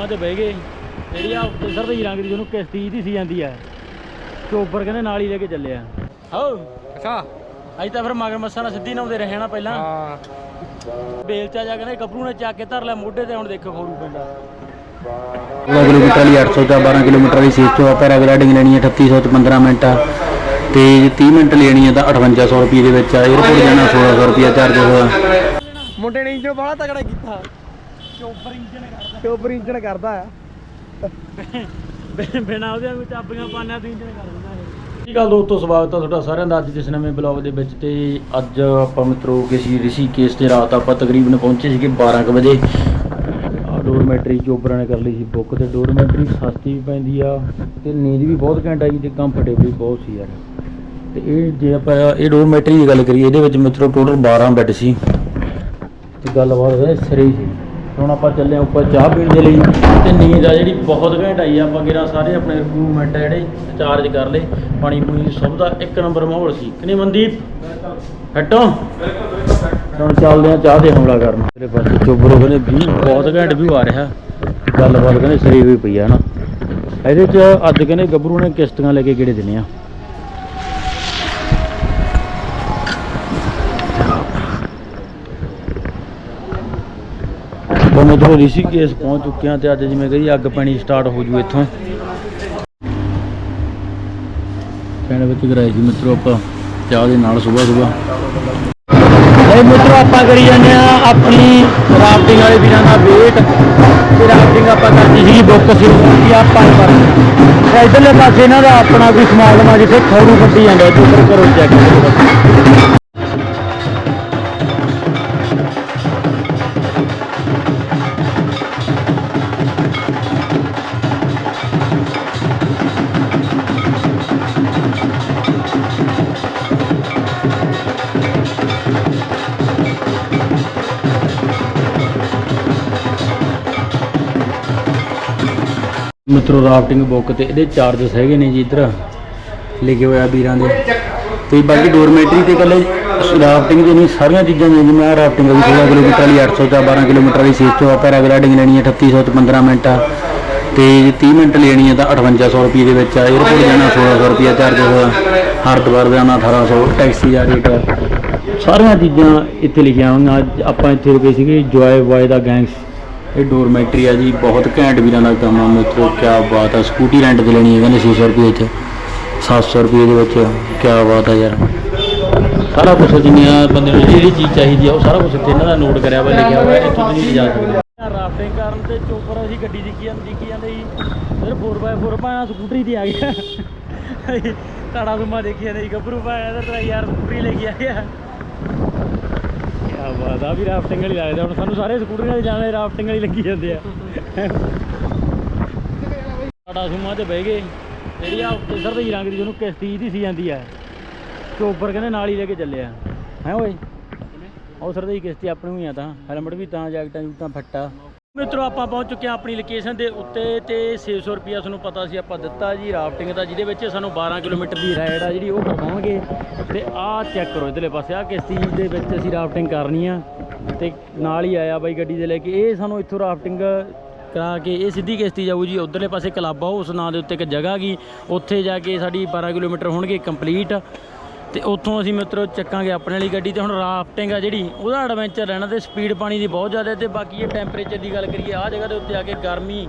ਸੂਮਾਂ ਤੇ ਬਹਿ ਗਏ। ਜਿਹੜੀ ਆ ਉੱਤੇ ਸਰਦਈ ਰੰਗ ਦੀ ਜਿਹਨੂੰ ਕਿਸ਼ਤੀ ਦੀ ਸੀ ਜਾਂਦੀ ਆ। ਚੋਬਰ ਕਹਿੰਦੇ ਨਾਲ ਹੀ ਲੈ ਕੇ ਚੱਲੇ ਆ। ਹੋ ਅੱਛਾ। ਅੱਜ ਤਾਂ ਫਿਰ ਮਗਰ ਮੱਸਾਂ ਨਾਲ ਸਿੱਧੀ ਨਾਉਂਦੇ ਰਹੇ ਨਾ ਪਹਿਲਾਂ। ਹਾਂ। ਬੇਲਚਾ ਜਾ ਕੇ ਗੱਭਰੂ ਨੇ ਚੱਕ ਕੇ ਧਰ ਲਿਆ ਮੋਢੇ ਤੇ ਹੁਣ ਦੇਖੋ ਖੋਰੂ ਪਿੰਡਾ 16 ਕਿਲੋਮੀਟਰ ਵਾਲੀ 800 ਦਾ 12 ਕਿਲੋਮੀਟਰ ਵਾਲੀ ਸੀਟ ਤੋਂ ਪੈਰਾਗਲਾਈਡਿੰਗ ਲੈਣੀ ਹੈ 3800 ਚ 15 ਮਿੰਟ। ਆ ਤੇ ਜੇ 30 ਮਿੰਟ ਲੈਣੀ ਹੈ ਤਾਂ 5800 ਰੁਪਏ ਦੇ ਵਿੱਚ ਆ। 에어ਪੋਰਟ ਜਾਣਾ 1600 ਰੁਪਏ ਚਾਰਜ ਹੋਇਆ ਮੁੰਡੇ ਨੇ ਇੰਜਨ ਬੜਾ ਤਗੜਾ ਕੀਤਾ। ਚੋਬਰ ਇੰਜਨ ਚੋਪਰ ਇੰਜਨ ਕਰਦਾ ਆ? ਬਿਨਾਂ ਉਹਦੇ ਵਿੱਚ ਚਾਬੀਆਂ ਪਾਣਾ ਤੂੰ ਇੰਜਨ ਕਰ ਦਿੰਦਾ ਇਹ। ਕੀ ਗੱਲ ਦੋਸਤੋ ਸਵਾਗਤ ਆ ਤੁਹਾਡਾ ਸਾਰਿਆਂ ਦਾ ਅੱਜ ਦੇ ਇਸ ਨਵੇਂ ਬਲੌਗ ਦੇ ਵਿੱਚ ਤੇ ਅੱਜ ਆਪਾਂ ਮਿੱਤਰੋ ਕਿਸੇ ਰਿਸ਼ੀਕੇਸ਼ ਤੇ ਰਾਤ ਆਪਾਂ ਤਕਰੀਬਨ ਪਹੁੰਚੇ ਸੀਗੇ 12 ਕੁ ਵਜੇ। ਆ ਡੋਰਮੈਟਰੀ ਚੋਬਰਾਂ ਨੇ ਕਰ ਲਈ ਸੀ ਬੁੱਕ ਤੇ ਡੋਰਮੈਟਰੀ ਸਸਤੀ ਵੀ ਪੈਂਦੀ ਆ ਤੇ ਨੀਂਦ ਵੀ ਬਹੁਤ ਘੈਂਟ ਆਈ ਤੇ ਕੰਫਰਟੇਬਲ ਵੀ ਬਹੁਤ ਸੀ ਯਾਰ। ਤੇ ਇਹ ਜੇ ਆਪਾਂ ਇਹ ਡੋਰਮੈਟਰੀ ਦੀ ਗੱਲ ਕਰੀਏ ਇਹਦੇ ਵਿੱਚ ਮਿੱਤਰੋ ਟੋਟਲ 12 ਬੈੱਡ ਸੀ। ਤੇ ਗੱਲਬਾਤ ਹੈ ਸਿਰੇ ਹੀ ਸੀ। ਹੁਣ ਆਪਾਂ ਚੱਲੇ ਹਾਂ ਉੱਪਰ ਚਾਹ ਪੀਣ ਦੇ ਲਈ। ਤੇ ਨੀਂਦ ਆ ਜਿਹੜੀ ਬਹੁਤ ਘੈਂਟ ਆਈ ਆ, ਆਪਾਂ ਕਿਹੜਾ ਸਾਰੇ ਆਪਣੇ ਮੂਵਮੈਂਟ ਆ ਜਿਹੜੇ ਚਾਰਜ ਕਰ ਲਏ। ਪਾਣੀ ਪੂਣੀ ਸਭ ਦਾ ਇੱਕ ਨੰਬਰ ਮਾਹੌਲ ਸੀ। ਕਿ ਨਹੀਂ ਮਨਦੀਪ? ਹਟੋ? ਹੁਣ ਚੱਲਦੇ ਆ ਚਾਹ ਦੇ ਹਮਲਾ ਕਰਨ। ਤੇਰੇ ਪਾਸੇ ਚੋਬਰੋ ਕਹਿੰਦੇ ਵੀ ਬਹੁਤ ਘੈਂਟ ਵੀ ਆ ਰਿਹਾ। ਗੱਲਬਾਤ ਕਹਿੰਦੇ ਸਰੀ ਹੋਈ ਪਈ ਆ ਨਾ ਇਹਦੇ ਚ ਅੱਜ ਕਹਿੰਦੇ ਗੱਭਰੂ ਨੇ ਕਿਸ਼ਤੀਆਂ ਲੈ ਕੇ ਕਿਹੜੇ ਦਿਨੇ ਆ? ਉਹ ਮਿੱਤਰੋ ਰਿਸ਼ੀਕੇਸ਼ ਪਹੁੰਚ ਚੁੱਕੇ ਹਾਂ ਤੇ ਅੱਜ ਜਿਵੇਂ ਕਹੀ ਅੱਗ ਪੈਣੀ ਸਟਾਰਟ ਹੋ ਜੂ ਇੱਥੋਂ। ਪਿੰਡ ਵਿੱਚ ਕਰਾਈ ਸੀ ਮਿੱਤਰੋ ਆਪਾਂ, ਚਾਹ ਦੇ ਨਾਲ ਸਵੇਰ ਸਵੇਰ ਨਹੀਂ ਮਿੱਤਰੋ ਆਪਾਂ ਕਰੀ ਜਾਂਦੇ ਆ ਆਪਣੀ ਰਾਫਟਿੰਗ ਵਾਲੇ ਵੀਰਾਂ ਦਾ ਵੇਟ। ਤੇ ਰਾਫਟਿੰਗ ਆਪਾਂ ਕਰਨੀ ਸੀ ਬੁੱਕ ਸੀ ਕਿ ਆਪਾਂ ਹੀ ਇਧਰਲੇ ਪਾਸੇ ਇਹਨਾਂ ਦਾ ਆਪਣਾ ਕੋਈ ਸਮਾਗਮ ਆ ਜਿੱਥੇ ਖੌਰੂ ਕੱਢੀ ਜਾਂਦਾ ਤੇ ਉੱਪਰ ਕਰੋ ਚੈੱਕ ਮਿੱਤਰੋ ਰਾਫਟਿੰਗ ਬੁੱਕ ਤੇ ਇਹਦੇ ਚਾਰਜਸ ਹੈਗੇ ਨੇ ਜੀ ਇਧਰ, ਲਿਖੇ ਹੋਇਆ ਵੀਰਾਂ ਦੇ। ਤੇ ਬਾਕੀ ਡੋਰਮੈਟਰੀ ਤੇ ਕੱਲੇ ਰਾਫਟਿੰਗ ਦੇ ਨਹੀਂ, ਸਾਰੀਆਂ ਚੀਜ਼ਾਂ ਨੇ ਜਿਵੇਂ ਆ ਰਾਫਟਿੰਗ ਵੀ 16 ਕਿਲੋਮੀਟਰ ਵਾਲੀ 800 ਦਾ 12 ਕਿਲੋਮੀਟਰ ਵਾਲੀ 600 ਆ ਪੈਰਾਗਲਾਈਡਿੰਗ ਲੈਣੀ ਹੈ 3800 ਤੇ 15 ਮਿੰਟ ਆ। ਤੇ 30 ਮਿੰਟ ਲੈਣੀ ਹੈ ਤਾਂ 5800 ਰੁਪਏ ਦੇ ਵਿੱਚ ਆ। 에어ਪੋਰਟ ਜਾਣਾ 1600 ਰੁਪਏ ਚਾਰਜਸ ਆ। ਹਰਦਵਾਰ ਜਾਣਾ 1800 ਟੈਕਸੀ ਦਾ ਰੇਟ ਸਾਰੀਆਂ ਚੀਜ਼ਾਂ ਇੱਥੇ ਲਿਖੀਆਂ ਹੋਈਆਂ। ਆਪਾਂ ਇੱਥੇ ਰੁਕੇ ਸੀਗੇ ਜੋਏ ਬॉय ਦਾ ਗੈਂਗਸ ਇਹ ਡੋਰਮੈਟਰੀ ਆ ਜੀ ਬਹੁਤ ਘੈਂਟ ਵੀਰਾਂ ਦਾ ਕੰਮ ਆ ਮਿੱਤਰੋ ਕੀ ਬਾਤ ਆ ਸਕੂਟੀ ਰੈਂਟ ਤੇ ਲੈਣੀ ਹੈ ਕਹਿੰਦੇ 600 ਰੁਪਏ ਚ 700 ਰੁਪਏ ਦੇ ਵਿੱਚ ਕੀ ਬਾਤ ਆ ਯਾਰ। ਸਾਰਾ ਕੁਝ ਜਿੰਨੀਆਂ ਬੰਦੇ ਨੂੰ ਜਿਹੜੀ ਚੀਜ਼ ਚਾਹੀਦੀ ਆ ਉਹ ਸਾਰਾ ਕੁਝ ਇੱਥੇ ਇਹਨਾਂ ਦਾ ਨੋਟ ਕਰਿਆ ਹੋਇਆ ਲਿਖਿਆ ਹੋਇਆ ਇੱਥੋਂ ਤੁਸੀਂ ਜਾ ਸਕਦੇ ਰਾਫਟਿੰਗ ਕਰਨ ਤੇ ਚੋਪਰ ਅਸੀਂ ਗੱਡੀ ਦੀ ਕੀ ਜਾਂਦੀ ਜਾਂਦੇ ਜੀ ਫਿਰ 4x4 ਪਾਇਆ ਸਕੂਟਰੀ ਤੇ ਆ ਗਿਆ ਟਾੜਾ ਸੁਮਾ ਦੇਖੀ ਜਾਂਦੇ ਗੱਭਰੂ ਪਾਇਆ ਤੇ ਤੇਰਾ ਯਾਰ ਸਕੂਟਰੀ ਲੈ ਕੇ ਆ ਗਿਆ। ਕਿਆ ਬਾਤ ਆ ਵੀ ਰਾਫਟਿੰਗ ਵਾਲੀ ਲੱਗਦਾ ਹੁਣ ਸਾਨੂੰ ਸਾਰੇ ਸਕੂਟਰੀਆਂ ਤੇ ਜਾਣੇ ਰਾਫਟਿੰਗ ਵਾਲੀ ਲੱਗੀ ਜਾਂਦੇ ਆ। ਸਾਡਾ ਸੁਮਾ ਤੇ ਬਹਿ ਗਏ, ਜਿਹੜੀ ਆ ਉੱਤੇ ਸਰਦਈ ਰੰਗ ਦੀ, ਜਿਹਨੂੰ ਕਿਸ਼ਤੀ ਦੀ ਸੀ ਜਾਂਦੀ ਆ ਚੋਬਰ ਕਹਿੰਦੇ ਨਾਲ ਹੀ ਲੈ ਕੇ ਚੱਲੇ ਆ। ਹੈ ਓਏ? ਉਹ ਸਰਦਈ ਕਿਸ਼ਤੀ ਆਪਣੀ ਹੋਈ ਆ ਤਾਂ, ਹੈਲਮਟ ਵੀ ਤਾਂ, ਜੈਕਟਾਂ ਜੂਟਾਂ ਫੱਟਾ। ਮਿੱਤਰੋ, ਆਪਾਂ ਪਹੁੰਚ ਚੁੱਕੇ ਹਾਂ ਆਪਣੀ ਲੋਕੇਸ਼ਨ ਦੇ ਉੱਤੇ ਤੇ 600 ਰੁਪਿਆ ਤੁਹਾਨੂੰ ਪਤਾ ਸੀ ਆਪਾਂ ਦਿੱਤਾ ਜੀ ਰਾਫਟਿੰਗ ਦਾ, ਜਿਹਦੇ ਵਿੱਚ ਸਾਨੂੰ 12 ਕਿਲੋਮੀਟਰ ਦੀ ਰਾਈਡ ਆ ਜਿਹੜੀ ਉਹ ਕਰਵਾਉਣਗੇ ਤੇ ਆਹ ਚੈੱਕ ਕਰੋ ਇਧਰਲੇ ਪਾਸੇ ਆ ਕਿਸ਼ਤੀ ਦੇ ਵਿੱਚ ਅਸੀਂ ਰਾਫਟਿੰਗ ਕਰਨੀ ਆ। ਤੇ ਨਾਲ ਹੀ ਆਇਆ ਬਾਈ ਗੱਡੀ ਦੇ ਲੈ ਕੇ, ਇਹ ਸਾਨੂੰ ਇੱਥੋਂ ਰਾਫਟਿੰਗ ਕਰਾ ਕੇ, ਇਹ ਸਿੱਧੀ ਕਿਸ਼ਤੀ ਜਾਊ ਜੀ, ਉਧਰਲੇ ਪਾਸੇ ਕਲੱਬ ਆ ਉਸ ਨਾਂ ਦੇ ਉੱਤੇ ਇੱਕ ਜਗ੍ਹਾ ਗਈ ਉੱਥੇ ਜਾ ਕੇ ਸਾਡੀ 12 ਕਿਲੋਮੀਟਰ ਹੋਣਗੇ ਕੰਪਲੀਟ ਤੇ ਉੱਥੋਂ ਅਸੀਂ ਮਿੱਤਰੋ ਚੱਕਾਂਗੇ ਆਪਣੇ ਵਾਲੀ ਗੱਡੀ ਤੇ ਹੁਣ ਰਾਫਟਿੰਗ ਆ ਜਿਹੜੀ, ਉਹਦਾ ਐਡਵੈਂਚਰ ਰਹਿਣਾ ਤੇ ਸਪੀਡ ਪਾਣੀ ਦੀ ਬਹੁਤ ਜ਼ਿਆਦਾ ਤੇ ਬਾਕੀ ਇਹ ਟੈਂਪਰੇਚਰ ਦੀ ਗੱਲ ਕਰੀਏ, ਆਹ ਜਗ੍ਹਾ ਦੇ ਉੱਤੇ ਆ ਕੇ ਗਰਮੀ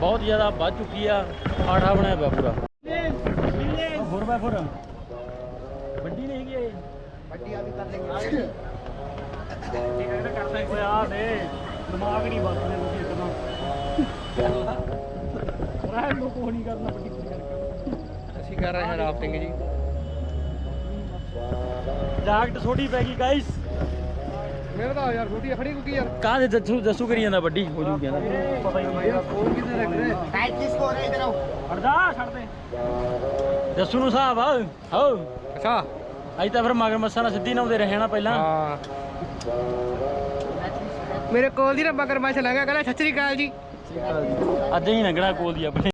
ਬਹੁਤ ਜ਼ਿਆਦਾ ਵੱਧ ਚੁੱਕੀ ਆ ਆਠਾ ਬਣਿਆ ਪਿਆ ਪੂਰਾ। 4x4 ਵੱਡੀ ਨਹੀਂ ਹੈਗੀ ਇਹ। ਵੱਡੀ ਆ ਵੀ ਕਰ ਲੈਂਗੇ ਓਏ ਆ ਦੇ ਦਿਮਾਗ ਨਹੀਂ ਬਸਦੇ ਤੁਸੀਂ ਇਤਨਾ ਰਹਿਣ ਨੂੰ ਕੋਈ ਨਹੀਂ ਕਰਨਾ ਵੱਡੀ ਕੋਈ ਕਰਕੇ ਅਸੀਂ ਕਰ ਰਹੇ ਹਾਂ ਰਾਫਟਿੰਗ ਜੀ। ਜਾਕਟ ਛੋਟੀ ਪੈ ਗਈ ਗਾਇਸ ਮੇਰਾ ਤਾਂ ਯਾਰ ਛੋਟੀ ਖੜੀ ਕੁਕੀ ਯਾਰ। ਕਾਹ ਦੇ ਦੱਸੂ ਕਰੀ ਜਾਂਦਾ ਵੱਡੀ ਹੋ ਜੂ ਕਹਿੰਦਾ। ਪਤਾ ਨੂੰ ਹਿਸਾਬ ਆ ਹੋ ਅੱਛਾ। ਅਜ ਤਾਂ ਫਿਰ ਮਗਰ ਮੱਸਾ ਨਾਲ ਸਿੱਧੀ ਨਾਉਂਦੇ ਰਹੇ ਪਹਿਲਾਂ। ਮੇਰੇ ਕੋਲ ਦੀ ਨਾ ਮਗਰ ਮੱਛ ਲੰਗਾ ਕਹਿੰਦਾ ਸਤਿ ਸ੍ਰੀ ਜੀ। ਅੱਜ ਹੀ ਲੰਗਣਾ ਕੋਲ ਦੀ ਆਪਣੇ।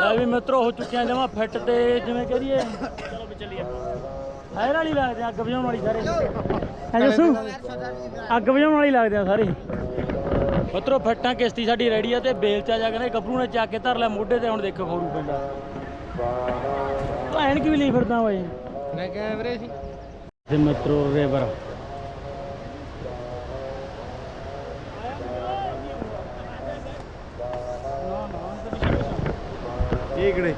ਲੈ ਵੀ ਮਿੱਤਰੋ ਹੋ ਚੁੱਕਿਆ ਜਮਾ ਫਿੱਟ ਤੇ ਜਿਵੇਂ ਕਹਦੀਏ ਚਲੋ ਵੀ ਚੱਲੀਏ ਹਾਇਰ ਵਾਲੀ ਲੱਗਦੇ ਆ, ਅੱਗ ਬੁਝਾਉਣ ਵਾਲੀ ਸਾਰੇ। ਹੈ ਦੱਸੂ ਅੱਗ ਬੁਝਾਉਣ ਵਾਲੀ ਲੱਗਦੇ ਆ ਸਾਰੇ। ਮਿੱਤਰੋ ਫੱਟਾਂ ਕਿਸ਼ਤੀ ਸਾਡੀ ਰੈਡੀ ਆ ਤੇ ਬੇਲ ਚ ਆ ਜਾ ਕਹਿੰਦੇ ਗੱਭਰੂ ਨੇ ਚੱਕ ਕੇ ਧਰ ਲਿਆ ਮੋਢੇ ਤੇ ਹੁਣ ਦੇਖੋ ਖੋਰੂ ਪੈਂਦਾ ਭੈਣ ਕਿਵੇਂ ਲਈ ਫਿਰਦਾ ਓਏ ਮੈਂ ਕਿਹਾ ਵੀਰੇ ਸੀ ਤੇ ਮਿੱਤਰੋ ਰੇਵਰ ਇਕੜੇ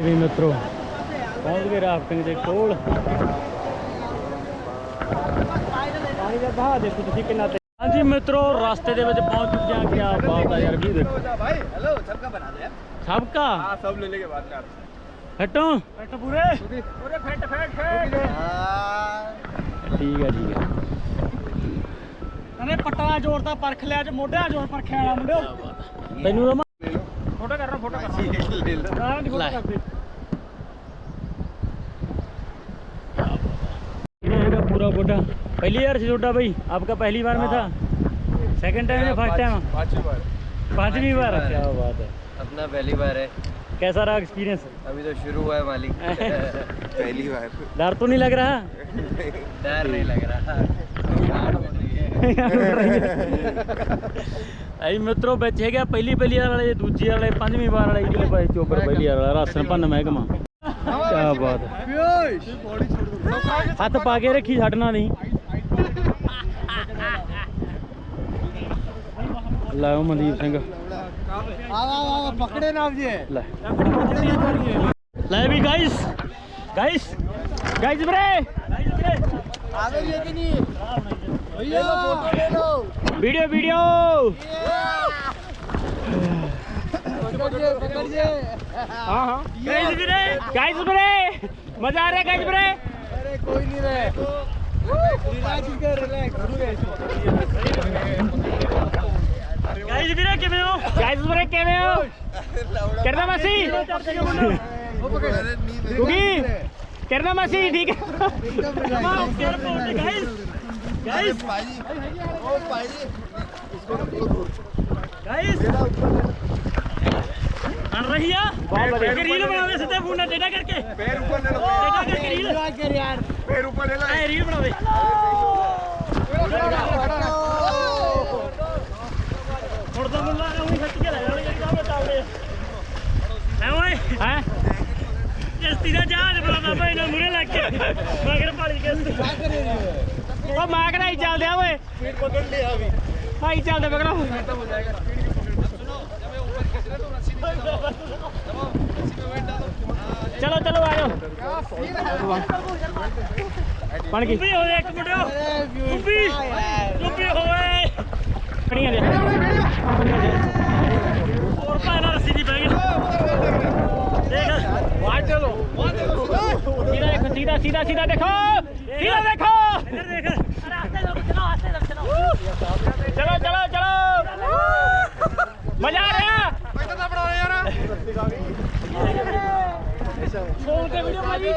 ਵੀ ਮਿੱਤਰੋ ਪਹੁੰਚ ਗਏ ਰਾਫਟਿੰਗ ਦੇ ਕੋਲ। ਪਾਣੀ ਦਾ ਬਹਾ ਦੇਖੋ ਤੁਸੀਂ ਕਿੰਨਾ ਹਾਂਜੀ ਮਿੱਤਰੋ ਰਸਤੇ ਦੇ ਵਿੱਚ ਪਹੁੰਚ ਚੁੱਕੇ ਆ ਕਿਆ ਬਾਤ ਆ ਯਾਰ ਵੀ ਦੇਖੋ ਭਾਈ ਹੈਲੋ ਸਬਕਾ? ਬਣਾ ਦੇ ਸਬਕਾ ਹਾਂ ਸਭ ਲੈ ਲੈ ਕੇ ਬਾਤ ਕਰ ਫਟੋ ਫਟ ਪੂਰੇ? ਪੂਰੇ ਫਟ ਫਟ ਫਟ। ਠੀਕ ਆ ਠੀਕ ਆ। ਅਰੇ ਪਟਲਾ ਜੋਰ ਦਾ ਪਰਖ ਲਿਆ ਜੇ ਮੋਢਿਆਂ ਜੋਰ ਪਰਖਿਆ ਵਾਲਾ ਮੁੰਡਿਓ। ਤੈਨੂੰ पूरा गोटा पहली बार से छोटा भाई आपका पहली बार में था? सेकंड टाइम या फ़र्स्ट टाइम पांचवी बार। पांचवी बार? क्या बात है। अपना पहली बार है। कैसा रहा एक्सपीरियंस अभी तो शुरू हुआ है मालिक। पहली बार। डर तो नहीं लग रहा? डर नहीं लग रहा। ਐ ਮਿੱਤਰੋ ਵਿੱਚ ਹੈਗਾ ਪਹਿਲੀ ਪਹਿਲੀ ਵਾਲੇ ਦੂਜੀ ਵਾਲੇ ਪੰਜਵੀਂ ਵਾਰ ਵਾਲੇ ਜਿਹੜੇ ਬਾਈ ਚੋਬਰ ਪਹਿਲੀ ਵਾਲਾ ਰਾਸ਼ਨ ਭੰਨ ਮਹਿਕਮਾ। ਕੀ ਬਾਤ ਹੱਥ ਪਾ ਕੇ ਰੱਖੀ ਛੱਡਣਾ ਨਹੀਂ ਲੈ ਉਹ ਮਨਦੀਪ ਸਿੰਘ। ਆ ਆ ਪਕੜੇ ਨਾਲ ਜੀ ਲੈ। ਲੈ ਵੀ ਗਾਇਸ ਗਾਇਸ ਗਾਇਸ ਬਰੇ ਗਾਇਸ ਬਰੇ ਆਵੇ ਜੀ ਕਿ ਨਹੀਂ? ਭਈਆ। ਫੋਟੋ ਲੈ ਲਓ। ਵੀਡੀਓ ਵੀਡੀਓ ਹਾਂ ਹਾਂ ਗਾਇਸ ਵੀਰੇ ਗਾਇਸ ਵੀਰੇ ਮਜ਼ਾ ਆ ਰਿਹਾ ਗਾਇਸ ਵੀਰੇ ਅਰੇ ਕੋਈ ਨਹੀਂ ਰੇ ਰਿਲੈਕਸ ਕਰ ਰਿਲੈਕਸ ਗਾਇਸ ਵੀਰੇ ਕਿਵੇਂ ਹੋ ਗਾਇਸ ਵੀਰੇ ਕਿਵੇਂ ਹੋ ਕਿਰਨਾ ਮਾਸੀ ਠੀਕ ਹੈ ਗਾਇਸ ਗਾਇਸ ਬਣ ਰਹੀ ਆ ਬਹੁਤ ਵਧੀਆ ਰੀਲ ਬਣਾਵੇ ਸਿੱਧੇ ਫੋਨ ਨਾਲ ਡੇਟਾ ਕਰਕੇ पैर ऊपर ले लो ਡੇਟਾ ਕਰਕੇ ਰੀਲ कर यार पैर ऊपर ले लो ਐ ਰੀਲ ਬਣਾਵੇ ਹੁਣ ਤਾਂ ਮੁੱਲਾ ਉਹੀ ਖਿੱਚ ਕੇ ਲੈ ਜਾਣਗੇ ਜਿਹੜਾ ਮੈਂ ਤਾਵੜੇ ਹੈ ਓਏ ਹੈ ਕਿਸ਼ਤੀ ਦਾ ਜਹਾਜ਼ ਬਣਾਉਂਦਾ ਭਾਈ ਨਾਲ ਮੂਰੇ ਲੱਗ ਕੇ ਮਗਰ ਪਾਲੀ ਕਿਸ਼ਤੀ ਉਹ ਮੈਂ ਕਿਹੜਾ ਹੀ ਚੱਲਦੇ ਆ ਓਏ पकड़ लिया अभी ਭਾਈ ਚੱਲਦੇ ਪਕੜੋ ਚਲੋ ਚਲੋ ਆ ਜਾਓ ਬਣ ਗਈ ਕੁੱਬੀ ਹੋਏ ਇੱਕ ਮੁੰਡਿਓ ਕੁੱਬੀ ਕੁੱਬੀ ਹੋਏ ਖੜੀਆਂ ਦੇ ਹੋਰ ਪਾਣਾ ਰੱਸੀ ਦੀ ਬੈਗ ਦੇਖ ਵਾਹ ਚਲੋ ਸੀਧਾ ਦੇਖੋ ਸੀਧਾ ਸੀਧਾ ਸੀਧਾ ਦੇਖੋ ਸੀਧਾ ਦੇਖੋ ਇੱਧਰ ਦੇਖ ਚਲੋ ਚਲੋ ਚਲੋ ਮਜ਼ਾ ਆ ਰਿਹਾ पैसा ना बढ़ाओ यार ਫੋਨ ਤੇ ਵੀਡੀਓ ਭਾਜੀ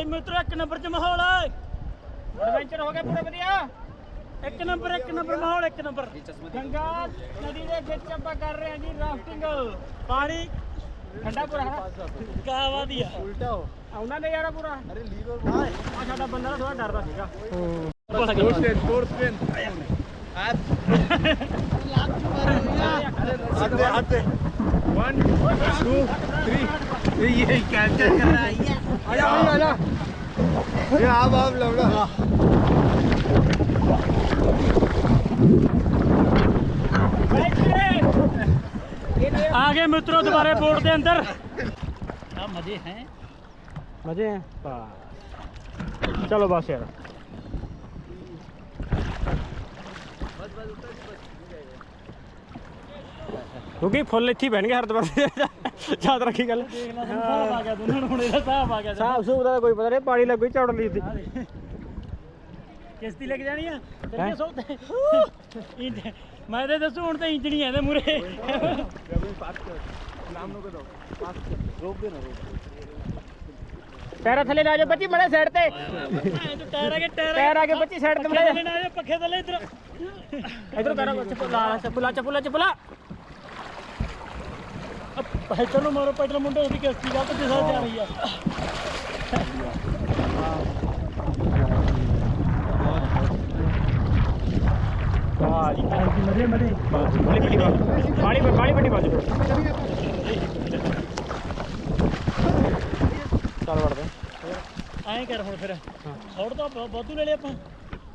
ਭਾਈ ਮਿੱਤਰ ਇੱਕ ਨੰਬਰ ਚ ਮਾਹੌਲ। ਹੈ ਐਡਵੈਂਚਰ ਹੋ ਗਿਆ ਪੂਰਾ ਵਧੀਆ। ਇੱਕ ਨੰਬਰ ਇੱਕ ਨੰਬਰ ਮਾਹੌਲ ਇੱਕ ਨੰਬਰ। ਗੰਗਾ ਨਦੀ ਦੇ ਵਿੱਚ ਆਪਾਂ ਕਰ ਰਹੇ ਹਾਂ ਜੀ ਰਾਫਟਿੰਗ ਪਾਣੀ। ਠੰਡਾ ਪੂਰਾ ਹੈ ਕਾਵਾ ਦੀ ਉਲਟਾ ਹੋ। ਆਉਣਾ ਨਹੀਂ ਯਾਰਾ ਪੂਰਾ। ਅਰੇ ਲੀਵਰ ਆ ਸਾਡਾ ਬੰਦਾ ਥੋੜਾ ਡਰਦਾ ਸੀਗਾ। ਸਪੋਰਟਸਮੈਨ ਸਪੋਰਟਸਮੈਨ ਆਪ ਲੱਗ ਚੁੱਕਾ ਅਰੇ ਆਤੇ 1 2 3 ਇਹ ਕੈਂਚਰ ਕਰ आगे मित्रों तुम्हारे बोर्ड के अंदर। क्या मज़े हैं। मज़े हैं? चलो बस यार। बस बस ਕਿਉਂਕਿ ਫੁੱਲ ਇੱਥੇ ਬਹਿਣਗੇ ਪੈਣਗੇ ਹਰ ਪਾਸੇ ਯਾਦ ਰੱਖੀ ਗੱਲ। ਦੇਖ ਲੈ ਦਾ ਕੋਈ ਪਤਾ ਨਹੀਂ ਪਾਣੀ ਲੱਗੂ ਝੌੜ ਲਈ ਦੀ ਕਿਸ਼ਤੀ ਲੱਗ ਜਾਣੀ ਆ? ਚੱਲੀਏ ਸੋ ਮੈਂ ਤੇ ਦੱਸੂ ਹੁਣ ਇੰਜ ਨਹੀਂ ਆਦੇ ਮੂਰੇ ਨਾਮ ਥੱਲੇ ਲਾ ਜਾ ਬੱਚੀ ਮੜੇ ਸਾਈਡ ਤੇ। ਟਾਇਰਾ ਕੇ ਟਾਇਰਾ ਟਾਇਰਾ ਕੇ ਬੱਚੀ ਸਾਈਡ ਤੇ ਮੜੇ। ਪੱਖੇ ਥੱਲੇ ਇਧਰ। ਇਧਰ ਟਾਇਰਾ ਚੱਪਲਾ ਚੱਪਲਾ ਚੱਪਲਾ ਚੱਪਲਾ ਪਹਿਚਾਨ ਨੂੰ ਮਾਰੋ ਪੈਟਲ ਮੁੰਡੇ ਉਹਦੀ ਕਿਸ਼ਤੀ ਦਾ ਤੇ ਦਿਸਾ ਜਾ ਰਹੀ ਆ। ਵਾਹ ਜੀ ਮਰੇ ਮਰੇ ਬਾਲੀ ਬਾਲੀ ਬਾਲੀ ਵੱਡੀ ਬਾਜੂ ਚੱਲ ਵੜਦੇ ਐਂ ਕਰ ਹੁਣ ਫਿਰ। ਸੌੜ ਤਾਂ ਵਾਧੂ ਲੈ ਲਿਆ ਆਪਾਂ।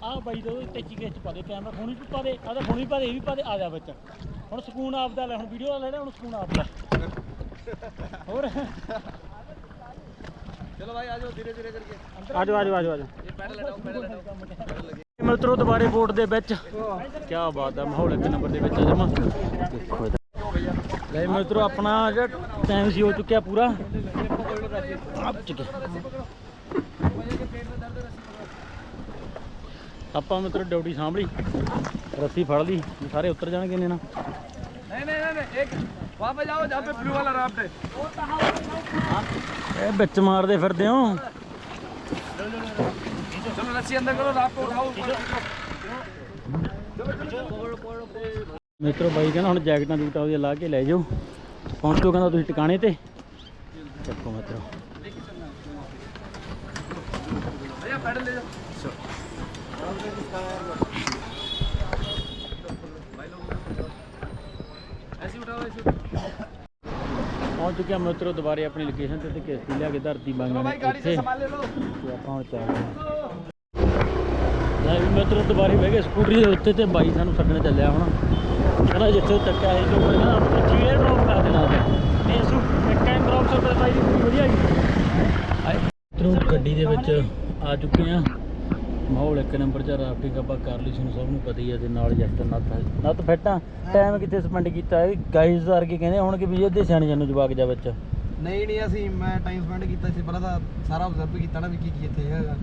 ਆਹ ਬਾਈ ਦੋ ਤੇਚੀ ਕੇਸ ਚ ਪਾ ਦੇ ਕੈਮਰਾ ਫੋਨ ਵੀ ਪਾ ਦੇ ਆਦਾ ਫੋਨ ਵੀ ਪਾ ਦੇ, ਇਹ ਵੀ ਪਾ ਦੇ, ਆ ਜਾ ਵਿੱਚ। ਹੁਣ ਸਕੂਨ ਆਪਦਾ ਲੈ, ਹੁਣ ਵੀਡੀਓ ਦਾ ਲੈਣਾ, ਹੁਣ ਸਕੂਨ ਆਪਦਾ ਹੋਰ? ਦੁਬਾਰੇ ਵੋਟ ਦੇ ਵਿੱਚ। ਕੀ ਬਾਤ ਹੈ ਮਾਹੌਲ ਇੱਕ ਨੰਬਰ ਦੇ ਵਿੱਚ ਜਮਾ। ਲੈ ਮਿਲਤਰੋ ਆਪਣਾ ਜਿਹੜਾ ਟਾਈਮ ਸੀ ਹੋ ਚੁੱਕਿਆ ਪੂਰਾ। ਆਪਾਂ ਮਿੱਤਰ ਡਿਊਟੀ ਸਾਂਭ ਲਈ ਰੱਸੀ ਫੜ ਲਈ ਸਾਰੇ ਉਤਰ ਜਾਣਗੇ ਨੇ ਨਾ। ਨਹੀਂ ਨਹੀਂ ਨਹੀਂ ਇੱਕ ਵਾਪਸ ਇਹ ਵਿੱਚ ਮਾਰਦੇ ਫਿਰਦੇ ਹੋ। ਮਿੱਤਰੋ ਬਾਈ ਕਹਿੰਦਾ ਹੁਣ ਜੈਕਟਾਂ ਜੁਕਟਾਂ ਉਹਦੀਆਂ ਲਾ ਕੇ ਲੈ ਜਾਓ। ਪਹੁੰਚੋ ਕਹਿੰਦਾ ਤੁਸੀਂ ਟਿਕਾਣੇ ਤੇ। ਚੱਕੋ ਮਿੱਤਰੋ। ਅਜਾ ਪੈਡਲ ਲੈ ਜਾਓ। ਪਹੁੰਚ ਕੇ ਮਿੱਤਰੋ ਦੁਬਾਰੇ ਆਪਣੀ ਲੋਕੇਸ਼ਨ ਤੇ ਤੇ ਕਿਸ਼ਤੀ ਲਿਆ ਕੇ ਧਰਤੀ ਬਾਂਗਾ ਨੇ ਆਪਾਂ ਹੁਣ ਚੱਲ ਰਹੇ ਹਾਂ। ਮਿੱਤਰੋ ਦੁਬਾਰੇ ਬਹਿ ਗਏ ਸਕੂਟਰੀ ਦੇ ਉੱਤੇ ਤੇ ਬਾਈ ਸਾਨੂੰ ਛੱਡਣ ਚੱਲਿਆ ਹੁਣ। ਕਹਿੰਦਾ ਜਿੱਥੇ ਤੱਕਿਆ ਸੀ ਜੋ ਕੋਈ ਨਾ ਉੱਥੇ ਏਅਰ ਡ੍ਰੌਪ ਕਰ ਦੇਣਾ ਤੇ ਇਸ ਨੂੰ ਇੱਕ ਟਾਈਮ ਡ੍ਰੌਪ ਸਰਪ੍ਰਾਈਜ਼ ਬਾਈ ਦੀ ਵਧੀਆ ਆਈ ਮਿੱਤਰੋ ਗੱਡੀ ਦੇ ਵਿੱਚ ਆ ਚੁੱਕੇ ਆ ਮਾਹੌਲ ਇੱਕ ਨੰਬਰ ਚ ਰਾਫਟਿੰਗ ਆਪਾਂ ਕਰ ਲਈ ਤੁਹਾਨੂੰ ਸਭ ਨੂੰ ਪਤਾ ਹੀ ਹੈ ਤੇ ਨਾਲ ਜੱਟ ਨੱਤ ਨੱਤ ਫੈਟਾਂ। ਟਾਈਮ ਕਿੱਥੇ ਸਪੈਂਡ ਕੀਤਾ ਇਹ? ਗਾਈਜ਼ ਵਰਗੇ ਕਹਿੰਦੇ ਹੋਣਗੇ ਵੀ ਇਹਦੇ ਸਿਆਣੇ ਜਾਨੂੰ ਜਵਾਕ ਜਾ ਵਿੱਚ। ਨਹੀਂ ਨਹੀਂ ਅਸੀਂ ਮੈਂ ਟਾਈਮ ਸਪੈਂਡ ਕੀਤਾ ਸੀ ਪਹਿਲਾਂ ਤਾਂ ਸਾਰਾ ਆਬਜ਼ਰਵ ਕੀਤਾ ਨਾ ਵੀ ਕੀ ਕੀ ਇੱਥੇ ਹੈਗਾ।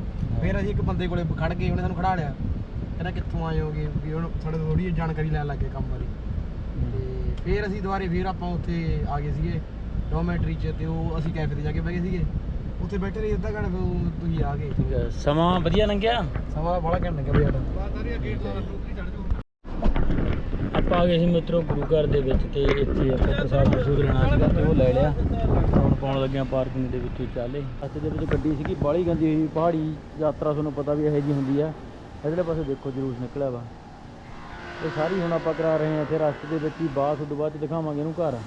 ਫਿਰ ਅਸੀਂ ਇੱਕ ਬੰਦੇ ਕੋਲੇ ਖੜ ਗਏ ਉਹਨੇ ਸਾਨੂੰ ਖੜਾ ਲਿਆ। ਕਹਿੰਦਾ ਕਿੱਥੋਂ ਆਏ ਹੋਗੇ? ਵੀ ਹੁਣ ਸਾਡੇ ਤੋਂ ਥੋੜੀ ਜਾਣਕਾਰੀ ਲੈਣ ਲੱਗੇ ਕੰਮ ਬਾਰੇ। ਤੇ ਫਿਰ ਅਸੀਂ ਦੁਬਾਰੇ ਫਿਰ ਆਪਾਂ ਉੱਥੇ ਆ ਗਏ ਸੀਗੇ ਡੋਮੈਟਰੀ 'ਚ ਤੇ ਉਹ ਅਸੀਂ ਕੈਫੇ ਤੇ ਜਾ ਕੇ ਬਹਿ ਗਏ ਸੀਗੇ। ਉੱਥੇ ਬੈਠੇ ਰਹੀ ਅੱਧਾ ਘੰਟਾ ਫਿਰ ਤੁਸੀਂ ਆ ਗਏ। ਠੀਕ ਹੈ। ਸਮਾਂ ਵਧੀਆ ਲੰਘਿਆ? ਸਮਾਂ ਬੜਾ ਘੰਟਾ ਵੀ ਸਾਡਾ। ਆਪਾਂ ਆ ਗਏ ਸੀ ਮਿੱਤਰੋ ਗੁਰੂ ਘਰ ਦੇ ਵਿੱਚ ਤੇ ਇੱਥੇ ਆਪਾਂ ਪ੍ਰਸਾਦ ਪ੍ਰਸੂਦ ਲੈਣਾ ਸੀਗਾ ਤੇ ਉਹ ਲੈ ਲਿਆ। ਹੁਣ ਪਾਉਣ ਲੱਗਿਆ ਪਾਰਕਿੰਗ ਦੇ ਵਿੱਚੋਂ ਚੱਲੇ ਰਸਤੇ ਦੇ ਵਿੱਚ ਗੱਡੀ ਸੀਗੀ ਬਾਹਲੀ ਗੰਦੀ ਹੋਈ ਪਹਾੜੀ ਯਾਤਰਾ ਤੁਹਾਨੂੰ ਪਤਾ ਵੀ ਇਹੋ ਜੀ ਹੁੰਦੀ ਆ। ਇਧਰਲੇ ਪਾਸੇ ਦੇਖੋ ਜਲੂਸ ਨਿਕਲਿਆ ਵਾ। ਇਹ ਸਾਰੀ ਹੁਣ ਆਪਾਂ ਕਰਾ ਰਹੇ ਹਾਂ ਇੱਥੇ ਰਸਤੇ ਦੇ ਵਿੱਚ ਹੀ ਬਾਅਦ ਉਦੋਂ ਬਾਅਦ ਚ ਦਿਖਾਵਾਂਗੇ ਇਹਨੂੰ ਘਰ।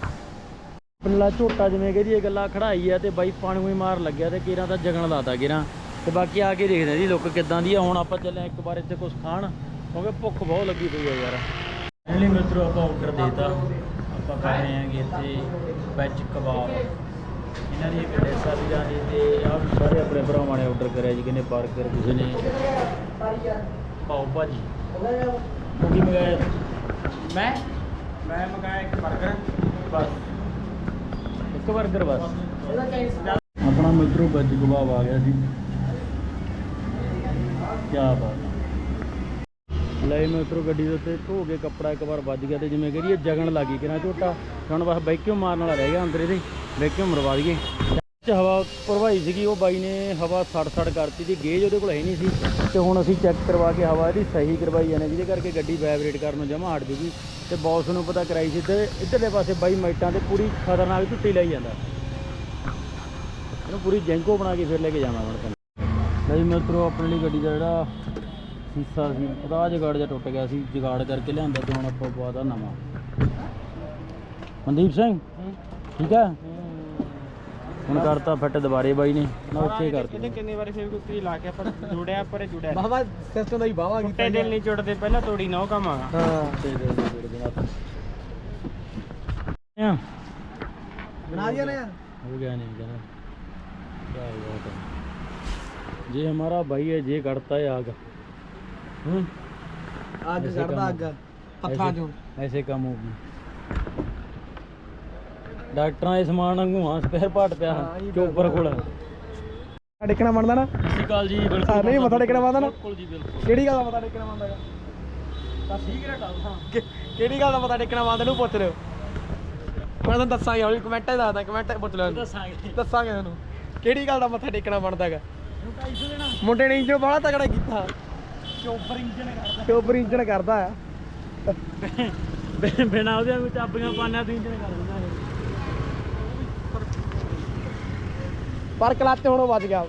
ਪੱਲਾ ਝੋਟਾ ਜਿਵੇਂ ਕਹਦੀ ਇਹ ਗੱਲਾਂ ਖੜਾਈ ਆ ਤੇ ਬਾਈ ਪਾਣੀ ਵੀ ਮਾਰ ਲੱਗਿਆ ਤੇ ਕੇਰਾਂ ਤਾਂ ਜਗਣ ਲਾਤਾ ਕੇਰਾਂ। ਤੇ ਬਾਕੀ ਆ ਕੇ ਦੇਖਦੇ ਆ ਜੀ ਲੁੱਕ ਕਿੱਦਾਂ ਦੀ ਆ। ਹੁਣ ਆਪਾਂ ਚੱਲੇ ਇੱਕ ਵਾਰ ਇੱਥੇ ਕੁਝ ਖਾਣ ਕਿਉਂਕਿ ਭੁੱਖ ਬਹੁਤ ਲੱਗੀ ਪਈ ਆ ਯਾਰ। ਫਾਈਨਲੀ ਮਿੱਤਰੋ ਆਪਾਂ ਆਰਡਰ ਦੇਤਾ। ਆਪਾਂ ਕਰ ਰਹੇ ਹਾਂਗੇ ਇੱਥੇ ਵੈਜ ਕਬਾਬ ਇਹਨਾਂ ਦੀ ਡੈਸਾ ਵੀ ਜਾਂਦੀ ਤੇ ਆਹ ਵੀ ਸਾਰੇ ਆਪਣੇ ਭਰਾਵਾਂ ਨੇ ਆਰਡਰ ਕਰਿਆ ਜੀ ਕਿਨੇ 버ਗਰ ਕਿਸੇ ਨੇ। ਪਾਓ ਭਾਜੀ। ਉਹ ਕੀ ਮੰਗਾਇਆ? ਮੈਂ? ਮੈਂ ਮੰਗਾਇਆ ਇੱਕ 버ਗਰ ਬਸ। ਇੱਕ 버ਗਰ ਬਸ। ਆਪਣਾ ਮਿੱਤਰੋ ਵੈਜ ਕਬਾਬ ਆ ਗਿਆ ਸੀ ਕੀ ਬਾਤ। ਲੈ ਮਿੱਤਰੋ ਗੱਡੀ ਦੇ ਉੱਤੇ ਧੋ ਕੇ ਕੱਪੜਾ ਇੱਕ ਵਾਰ ਵੱਜ ਗਿਆ ਤੇ ਜਿਵੇਂ ਕਹਦੀਏ ਜਗਣ ਲੱਗੀ ਕਿਨਾ ਝੋਟਾ। ਤੇ ਹੁਣ ਬਸ ਵੈਕਿਊਮ ਮਾਰਨ ਵਾਲਾ ਰਹਿ ਗਿਆ ਅੰਦਰ ਇਹਦੇ। ਵੈਕਿਊਮ ਮਰਵਾ ਦਈਏ। ਹਵਾ ਭਰਵਾਈ ਸੀਗੀ ਉਹ ਬਾਈ ਨੇ ਹਵਾ ਸੜ ਸੜ ਕਰਤੀ ਦੀ ਗੇਜ ਉਹਦੇ ਕੋਲ ਹੈ ਨਹੀਂ ਸੀ ਤੇ ਹੁਣ ਅਸੀਂ ਚੈੱਕ ਕਰਵਾ ਕੇ ਹਵਾ ਇਹਦੀ ਸਹੀ ਕਰਵਾਈ ਜਾਂਦੇ ਜਿਹਦੇ ਕਰਕੇ ਗੱਡੀ ਵਾਈਬ੍ਰੇਟ ਕਰਨ ਨੂੰ ਜਮਾ ਹਟ ਜੂਗੀ ਤੇ ਬੌਸ ਨੂੰ ਪਤਾ ਕਰਾਈ ਸੀ ਤੇ ਇੱਧਰਲੇ ਪਾਸੇ ਬਾਈ ਮਾਈਟਾਂ ਤੇ ਪੂਰੀ ਖਤਰਨਾਕ ਝੁੱਟੀ ਲਈ ਜਾਂਦਾ। ਇਹਨੂੰ ਪੂਰੀ ਜੈਂਕੋ ਬਣਾ ਕੇ ਫਿਰ ਲੈ ਕੇ ਜਾਵਾਂ ਹੁਣ। ਤੈਨੂੰ ਲਈ ਮਿੱਤਰੋ ਆਪਣੇ ਲਈ ਗੱਡੀ ਦਾ ਜਿਹੜਾ ਸੀਸਾ ਸੀ ਉਹਦਾ ਜਗਾੜ ਜਿਹਾ ਟੁੱਟ ਗਿਆ ਸੀ ਜਗਾੜ ਕਰਕੇ ਲਿਆਂਦਾ ਤੇ ਹੁਣ ਆਪਾਂ ਪਵਾਦਾ ਨਵਾਂ। ਮਨਦੀਪ ਸਿੰਘ? ਠੀਕ ਆ ਹੁਣ ਕਰਤਾ ਫਿੱਟ ਦੁਬਾਰੇ ਬਾਈ ਨੇ ਨਾ ਉੱਥੇ ਕਰਤੀ ਕਿੰਨੀ ਵਾਰੀ ਫੇਰ ਕੁੱਤੀ ਲਾ ਕੇ ਆਪਾਂ ਜੁੜਿਆ ਪਰ ਜੁੜਿਆ ਬਾਬਾ ਸਿਸਟਮ ਦਾ ਹੀ ਬਾਵਾ ਕੀਤਾ ਟੁੱਟੇ ਦਿਲ ਨਹੀਂ ਜੁੜਦੇ ਪਹਿਲਾਂ ਤੋੜੀ ਨਾ ਉਹ ਕੰਮ ਆਗਾ ਹਾਂ ਤੇ ਦੇ ਦੇ ਦੇ ਦੇ ਹੱਥ। ਆ ਬਣਾ ਦਿਆ ਨਾ ਯਾਰ हो गया नहीं कहना क्या हुआ था ये हमारा भाई है ये करता है आग हम्म ਅੱਜ ਐਸੇ ਚੜਦਾ ਕੰਮ। ਅੱਗ ਪੱਥਾਂ ਚੋਂ ऐसे काम होगी ਡਾਕਟਰਾਂ ਦੇ ਸਮਾਨ ਵਾਂਗੂ ਹਾਂ ਸਪੇਅਰ ਪਾਰਟ ਪਿਆ ਹਾਂ, ਚੋਪਰ ਕੋਲ। ਟੇਕਣਾ ਬਣਦਾ ਨਾ? ਅਕਾਲ ਜੀ ਬਿਲਕੁਲ ਹਾਂ, ਨਹੀਂ, ਮੱਥਾ ਟੇਕਣਾ ਬਣਦਾ ਨਾ? ਬਿਲਕੁਲ ਜੀ ਬਿਲਕੁਲ। ਕਿਹੜੀ ਗੱਲ ਦਾ ਪਤਾ ਟੇਕਣਾ ਬਣਦਾ ਹੈਗਾ? ਤਾਂ ਸੀਕ੍ਰੇਟ ਆ ਹਾਂ। ਕਿਹੜੀ ਗੱਲ ਦਾ ਪਤਾ ਟੇਕਣਾ ਬਣਦਾ ਨੂੰ ਪੁੱਛ ਲਿਓ। ਮੈਂ ਤੁਹਾਨੂੰ ਦੱਸਾਂਗੇ ਹੌਲੀ ਕਮੈਂਟਾਂ 'ਚ ਦੱਸਦਾ ਕਮੈਂਟ ਪੁੱਛ ਲਿਓ। ਦੱਸਾਂਗੇ। ਦੱਸਾਂਗੇ ਤੁਹਾਨੂੰ ਕਿਹੜੀ ਗੱਲ ਦਾ ਮੱਥਾ ਟੇਕਣਾ ਬਣਦਾ ਹੈਗਾ? ਮੁੰਡੇ ਨੇ ਇੰਜਨ ਬੜਾ ਤਗੜਾ ਕੀਤਾ। ਚੋਪਰ ਇੰਜਨ ਕਰਦਾ। ਚੋਪਰ ਇੰਜਨ ਕਰਦਾ ਆ। ਬਿਨਾ ਉਹਦੇ ਵਿੱਚ ਚਾਬੀਆਂ ਪਾਣਾ ਤੂੰ ਇੰਜਨ ਕਰ ਦਿੰਦਾ ਪਰ ਕਲੱਚ ਹੁਣ ਉਹ ਵੱਜ ਗਿਆ।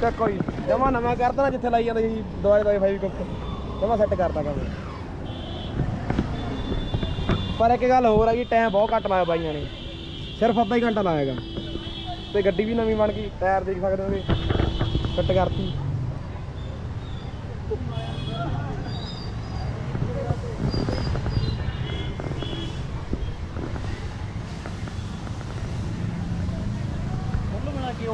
ਤੇ ਕੋਈ ਜਮਾ ਨਵਾਂ ਕਰਦਾ ਨਾ ਜਿੱਥੇ ਲਾਈ ਜਾਂਦੇ ਸੀ, ਦਵਾਈ ਦਵਾਈ ਫਾਈਵ ਕੁੱਕ ਜਮਾ ਸੈੱਟ ਕਰਦਾ ਕੰਮ। ਪਰ ਇੱਕ ਗੱਲ ਹੋਰ ਆ ਕਿ ਟਾਈਮ ਬਹੁਤ ਘੱਟ ਲਾਇਆ ਬਾਈਆਂ ਨੇ। ਸਿਰਫ ਅੱਧਾ ਹੀ ਘੰਟਾ ਲਾਇਆਗਾ ਤੇ ਗੱਡੀ ਵੀ ਨਵੀਂ ਬਣ ਗਈ, ਟਾਇਰ ਦੇਖ ਸਕਦੇ ਹੋਗੇ। ਫਿੱਟ ਕਰਤੀ ਕੁੱਲ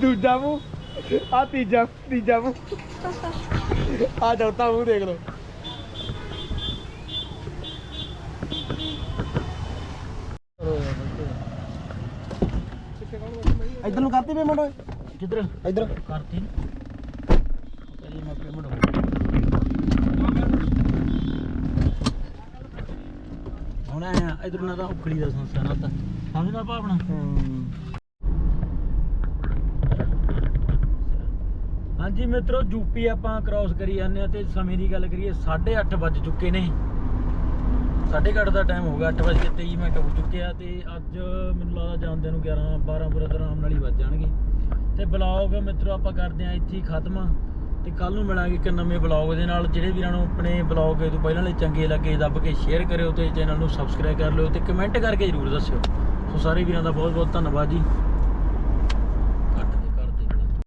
ਦੂਜਾ ਮੂੰਹ। ਆ ਤੀਜਾ ਤੀਜਾ ਮੂੰਹ। ਆ ਚੌਥਾ ਮੂੰਹ ਦੇਖ ਲਓ। ਇਧਰ ਨੂੰ ਕਰਤੀ ਪੇਮੈਂਟ ਓਏ। ਕਿੱਧਰ? ਇਧਰ। ਕਰਤੀ। ਪਹਿਲੀ ਮੈਂ ਪੇਮੈਂਟ ਹੋ ਹੁਣ ਆਇਆ ਇਧਰ ਨਾ ਤਾਂ ਉਖਲੀ ਦਾ ਸੰਸਾ ਨਾ ਤਾਂ ਸਮਝਦਾ ਭਾਵਨਾ ਹਾਂਜੀ ਮਿੱਤਰੋ ਯੂਪੀ ਆਪਾਂ ਕ੍ਰਾਸ ਕਰੀ ਜਾਂਦੇ ਆ ਤੇ ਸਮੇਂ ਦੀ ਗੱਲ ਕਰੀਏ 8:30 ਵੱਜ ਚੁੱਕੇ ਨੇ। 8:30 ਦਾ ਟਾਈਮ ਹੋ ਗਿਆ 8 ਵਜੇ 23 ਮਿੰਟ ਹੋ ਚੁੱਕੇ ਆ ਤੇ ਅੱਜ ਮੈਨੂੰ ਲੱਗਦਾ ਜਾਂਦੇ ਨੂੰ 11 12 ਪੂਰਾ ਤਾਂ ਆਰਾਮ ਨਾਲ ਹੀ ਵੱਜ ਜਾਣਗੇ। ਤੇ ਬਲੌਗ ਮਿੱਤਰੋ, ਆਪਾਂ ਕਰਦੇ ਆ ਇੱਥੇ ਹੀ ਖਤਮ। ਤੇ ਕੱਲ ਨੂੰ ਮਿਲਾਂਗੇ ਇੱਕ ਨਵੇਂ ਬਲੌਗ ਦੇ ਨਾਲ। ਜਿਹੜੇ ਵੀਰਾਂ ਨੂੰ ਆਪਣੇ ਬਲੌਗ ਤੋਂ ਪਹਿਲਾਂ ਲਈ ਚੰਗੇ ਲੱਗੇ, ਦੱਬ ਕੇ ਸ਼ੇਅਰ ਕਰਿਓ ਤੇ ਚੈਨਲ ਨੂੰ ਸਬਸਕ੍ਰਾਈਬ ਕਰ ਲਿਓ ਤੇ ਕਮੈਂਟ ਕਰਕੇ ਜਰੂਰ ਦੱਸਿਓ। ਸੋ ਸਾਰੇ ਵੀਰਾਂ ਦਾ ਬਹੁਤ ਬਹੁਤ ਧੰਨਵਾਦ ਜੀ।